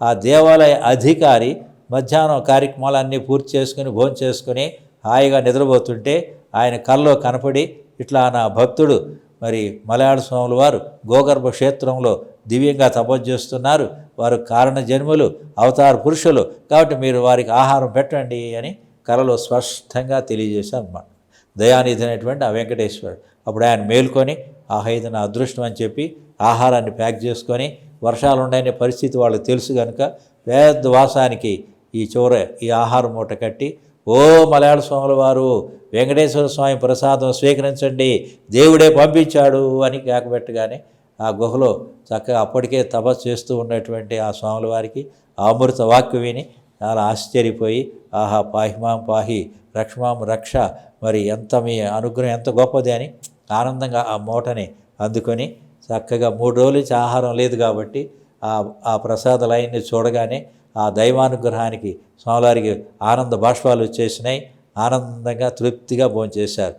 ఆ దేవాలయ అధికారి మధ్యాహ్నం కార్యక్రమాలన్నీ పూర్తి చేసుకుని భోజనం చేసుకుని హాయిగా నిద్రపోతుంటే ఆయన కల్లో కనపడి ఇట్లా నా భక్తుడు మరి మలయాళ స్వాముల వారు గోగర్భ క్షేత్రంలో దివ్యంగా తపస్సు చేస్తున్నారు. వారు కారణ జన్ములు అవతార పురుషులు. కాబట్టి మీరు వారికి ఆహారం పెట్టండి అని కలలో స్పష్టంగా తెలియజేశారు అన్నమాట దయానిధి అనేటువంటి ఆ వెంకటేశ్వరుడు. అప్పుడు ఆయన మేల్కొని ఆహా ఇది నా అదృష్టం అని చెప్పి ఆహారాన్ని ప్యాక్ చేసుకొని వర్షాలు ఉండని పరిస్థితి వాళ్ళకి తెలుసు కనుక వేద్వాసానికి వాసానికి ఈ చివర ఈ ఆహార మూట కట్టి ఓ మలయాళ స్వాముల వారు వెంకటేశ్వర స్వామి ప్రసాదం స్వీకరించండి దేవుడే పంపించాడు అని కేకబెట్టగానే ఆ గుహలో చక్కగా అప్పటికే తపస్సు చేస్తూ ఉన్నటువంటి ఆ స్వాముల వారికి ఆ అమృత వాక్కు విని చాలా ఆశ్చర్యపోయి ఆహా పాహిమాం పాహి రక్షమాం రక్ష మరి ఎంత మీ అనుగ్రహం ఎంత గొప్పది అని ఆనందంగా ఆ మూటని అందుకొని చక్కగా మూడు రోజుల నుంచి ఆహారం లేదు కాబట్టి ఆ ఆ ప్రసాద లైన్ని చూడగానే ఆ దైవానుగ్రహానికి స్వామివారికి ఆనంద బాష్పాలు వచ్చేసినాయి. ఆనందంగా తృప్తిగా భోంచేశారు.